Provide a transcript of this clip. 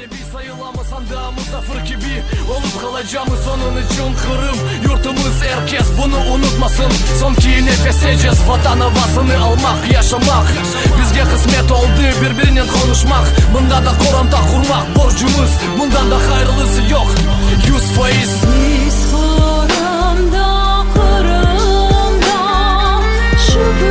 Ecnebi sayılamasam da Muzaffer gibi Olup kalacağımız onun için kırım. Yurtumuz herkes bunu unutmasın. Son ki nefeseceğiz vatan havasını almak yaşamak. Bizge kısmet oldu birbirinden konuşmak. Bunda da koranta kurmak borcumuz Bundan da hayırlısı yok. Yüz faiz. Biz koranda kurumda Şu